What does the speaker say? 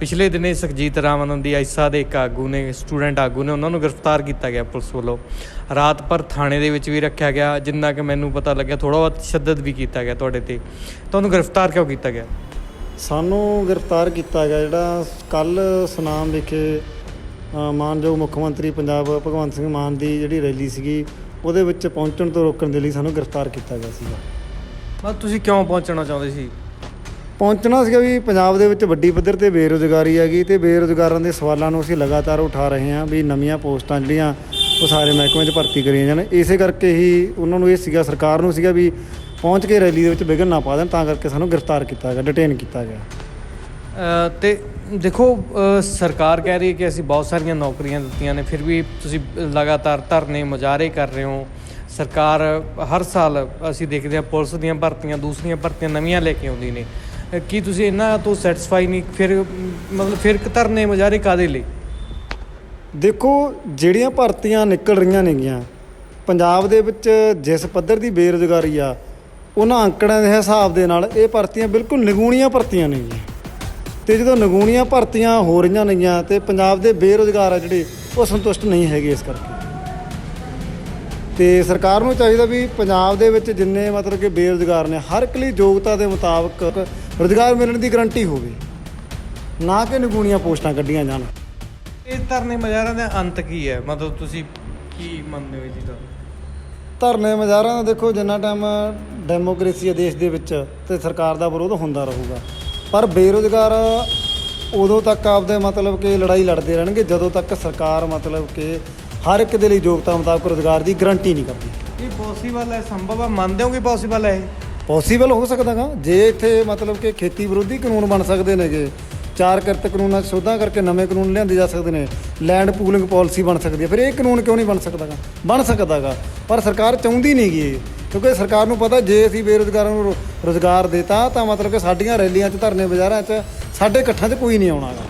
ਪਿਛਲੇ ਦਿਨੇ ਸੁਖਜੀਤ ਰਾਮਨ ਦੀ ਆਇਸਾ ਦੇ ਇੱਕ ਆਗੂ ਨੇ ਸਟੂਡੈਂਟ ਆਗੂ ਨੇ ਉਹਨਾਂ ਨੂੰ ਗ੍ਰਿਫਤਾਰ ਕੀਤਾ ਗਿਆ ਪੁਲਿਸ ਵੱਲੋਂ। ਰਾਤ ਭਰ ਥਾਣੇ ਦੇ ਵਿੱਚ ਵੀ ਰੱਖਿਆ ਗਿਆ ਜਿੰਨਾ ਕਿ ਮੈਨੂੰ ਪਤਾ ਲੱਗਿਆ ਥੋੜਾ ਬਹੁਤ ਸ਼ੱਦਦ ਵੀ ਕੀਤਾ ਗਿਆ ਤੁਹਾਡੇ ਤੇ। ਤੁਹਾਨੂੰ ਗ੍ਰਿਫਤਾਰ ਕਿਉਂ ਕੀਤਾ ਗਿਆ? ਸਾਨੂੰ ਗ੍ਰਿਫਤਾਰ ਕੀਤਾ ਗਿਆ ਜਿਹੜਾ ਕੱਲ ਸੁਨਾਮ ਵਿਖੇ ਮਾਨਯੋਗ ਮੁੱਖ ਮੰਤਰੀ ਪੰਜਾਬ ਭਗਵੰਤ ਸਿੰਘ ਮਾਨ ਦੀ ਜਿਹੜੀ ਰੈਲੀ ਸੀਗੀ ਉਹਦੇ ਵਿੱਚ ਪਹੁੰਚਣ ਤੋਂ ਰੋਕਣ ਦੇ ਲਈ ਸਾਨੂੰ ਗ੍ਰਿਫਤਾਰ ਕੀਤਾ ਗਿਆ ਸੀਗਾ। ਤੁਸੀਂ ਕਿਉਂ ਪਹੁੰਚਣਾ ਚਾਹੁੰਦੇ ਸੀ? ਪਹੁੰਚਣਾ ਸੀਗਾ ਵੀ ਪੰਜਾਬ ਦੇ ਵਿੱਚ ਵੱਡੀ ਪੱਧਰ ਤੇ ਬੇਰੁਜ਼ਗਾਰੀ ਹੈਗੀ ਤੇ ਬੇਰੁਜ਼ਗਾਰਾਂ ਦੇ ਸਵਾਲਾਂ ਨੂੰ ਅਸੀਂ ਲਗਾਤਾਰ ਉਠਾ ਰਹੇ ਹਾਂ ਵੀ ਨਵੀਆਂ ਪੋਸਟਾਂ ਜਿਹੜੀਆਂ ਉਹ ਸਾਰੇ ਮਹਿਕਮੇ 'ਚ ਭਰਤੀ ਕਰੀਆਂ ਜਾਣ। ਇਸੇ ਕਰਕੇ ਹੀ ਉਹਨਾਂ ਨੂੰ ਇਹ ਸੀਗਾ ਸਰਕਾਰ ਨੂੰ ਸੀਗਾ ਵੀ ਪਹੁੰਚ ਕੇ ਰੈਲੀ ਦੇ ਵਿੱਚ ਵਿਘਨ ਨਾ ਪਾ ਦੇਣ ਤਾਂ ਕਰਕੇ ਸਾਨੂੰ ਗ੍ਰਿਫਤਾਰ ਕੀਤਾ ਗਿਆ ਡਿਟੇਨ ਕੀਤਾ ਗਿਆ। ਅ, ਤੇ ਦੇਖੋ ਸਰਕਾਰ ਕਹਿ ਰਹੀ ਹੈ ਕਿ ਅਸੀਂ ਬਹੁਤ ਸਾਰੀਆਂ ਨੌਕਰੀਆਂ ਦਿੱਤੀਆਂ ਨੇ ਫਿਰ ਵੀ ਤੁਸੀਂ ਲਗਾਤਾਰ ਧਰਨੇ ਮੁਜ਼ਾਹਰੇ ਕਰ ਰਹੇ ਹੋ। ਸਰਕਾਰ ਹਰ ਸਾਲ ਅਸੀਂ ਦੇਖਦੇ ਹਾਂ ਪੁਲਿਸ ਦੀਆਂ ਭਰਤੀਆਂ ਦੂਸਰੀਆਂ ਭਰਤੀਆਂ ਨਵੀਆਂ ਲੈ ਕੇ ਆਉਂਦੀ ਨੇ। ਕੀ ਤੁਸੀਂ ਇਹਨਾਂ ਤੋਂ ਸੈਟੀਸਫਾਈ ਨਹੀਂ? ਫਿਰ, ਮਤਲਬ ਫਿਰ ਧਰਨੇ ਮੁਜ਼ਾਹਰੇ ਕਾਦੇ ਲਈ? ਦੇਖੋ, ਜਿਹੜੀਆਂ ਭਰਤੀਆਂ ਨਿਕਲ ਰਹੀਆਂ ਨੇਗੀਆਂ, ਪੰਜਾਬ ਦੇ ਵਿੱਚ ਜਿਸ ਪੱਧਰ ਦੀ ਬੇਰੁਜ਼ਗਾਰੀ ਆ, ਉਹਨਾਂ ਅੰਕੜਿਆਂ ਦੇ ਹਿਸਾਬ ਦੇ ਨਾਲ ਇਹ ਭਰਤੀਆਂ ਬਿਲਕੁਲ ਨਿਗੂਣੀਆਂ ਭਰਤੀਆਂ ਨੇਗੀਆਂ। ਤੇ ਜਦੋਂ ਨਿਗੂਣੀਆਂ ਭਰਤੀਆਂ ਹੋ ਰਹੀਆਂ ਨੇਗੀਆਂ ਤੇ ਪੰਜਾਬ ਦੇ ਬੇਰੁਜ਼ਗਾਰ ਆ ਜਿਹੜੇ, ਉਹ ਸੰਤੁਸ਼ਟ ਨਹੀਂ ਹੈਗੇ ਇਸ ਕਰਕੇ। ਤੇ ਸਰਕਾਰ ਨੂੰ ਚਾਹੀਦਾ ਵੀ ਪੰਜਾਬ ਦੇ ਵਿੱਚ ਜਿੰਨੇ ਮਤਲਬ ਕਿ ਬੇਰੁਜ਼ਗਾਰ ਨੇ ਹਰ ਇੱਕ ਲਈ ਯੋਗਤਾ ਦੇ ਮੁਤਾਬਕ ਰੁਜ਼ਗਾਰ ਮਿਲਣ ਦੀ ਗਾਰੰਟੀ ਹੋਵੇ ਨਾ ਕਿ ਨਿਗੂਣੀਆਂ ਪੋਸਟਾਂ ਕੱਢੀਆਂ ਜਾਣ। ਇਹ ਧਰਨੇ ਮੁਜ਼ਾਹਰਿਆਂ ਦਾ ਅੰਤ ਕੀ ਹੈ? ਮਤਲਬ ਤੁਸੀਂ ਕੀ ਮੰਨਦੇ ਹੋ ਇਹ ਚੀਜ਼ਾਂ ਧਰਨੇ ਮਜ਼ਾਰਾਂ ਦਾ ਦੇਖੋ ਜਿੰਨਾ ਟਾਈਮ ਡੈਮੋਕ੍ਰੇਸੀ ਹੈ ਦੇਸ਼ ਦੇ ਵਿੱਚ ਤੇ ਸਰਕਾਰ ਦਾ ਵਿਰੋਧ ਹੁੰਦਾ ਰਹੂਗਾ। ਪਰ ਬੇਰੁਜ਼ਗਾਰ ਉਦੋਂ ਤੱਕ ਆਪਦੇ ਮਤਲਬ ਕਿ ਲੜਾਈ ਲੜਦੇ ਰਹਿਣਗੇ ਜਦੋਂ ਤੱਕ ਸਰਕਾਰ ਮਤਲਬ ਕਿ ਹਰ ਇੱਕ ਦੇ ਲਈ ਯੋਗਤਾ ਮੁਤਾਬਕ ਰੋਜ਼ਗਾਰ ਦੀ ਗਾਰੰਟੀ ਨਹੀਂ ਕਰਦੀ। ਇਹ ਪੋਸੀਬਲ ਹੈ ਸੰਭਵ ਹੈ ਮੰਨਦੇ ਹੋ ਕਿ ਪੋਸੀਬਲ ਹੈ ਇਹ? ਪੋਸੀਬਲ ਹੋ ਸਕਦਾਗਾ ਜੇ ਇੱਥੇ ਮਤਲਬ ਕਿ ਖੇਤੀ ਵਿਰੋਧੀ ਕਾਨੂੰਨ ਬਣ ਸਕਦੇ ਨੇਗੇ ਚਾਰ ਕਿਰਤ ਕਾਨੂੰਨਾਂ 'ਚ ਸੋਧਾਂ ਕਰਕੇ ਨਵੇਂ ਕਾਨੂੰਨ ਲਿਆਂਦੇ ਜਾ ਸਕਦੇ ਨੇ ਲੈਂਡ ਪੂਲਿੰਗ ਪਾਲਿਸੀ ਬਣ ਸਕਦੀ ਹੈ ਫਿਰ ਇਹ ਕਾਨੂੰਨ ਕਿਉਂ ਨਹੀਂ ਬਣ ਸਕਦਾਗਾ ਬਣ ਸਕਦਾਗਾ ਪਰ ਸਰਕਾਰ ਚਾਹੁੰਦੀ ਨਹੀਂ ਗੀ ਇਹ ਕਿਉਂਕਿ ਸਰਕਾਰ ਨੂੰ ਪਤਾ ਜੇ ਅਸੀਂ ਬੇਰੁਜ਼ਗਾਰਾਂ ਨੂੰ ਰੋ- ਰੁਜ਼ਗਾਰ ਦੇਤਾ ਤਾਂ ਮਤਲਬ ਕਿ ਸਾਡੀਆਂ ਰੈਲੀਆਂ 'ਚ ਧਰਨੇ ਬਾਜ਼ਾਰਾਂ 'ਚ ਸਾਡੇ ਇਕੱਠਾਂ 'ਚ ਕੋਈ ਨਹੀਂ ਆਉਣਾਗਾ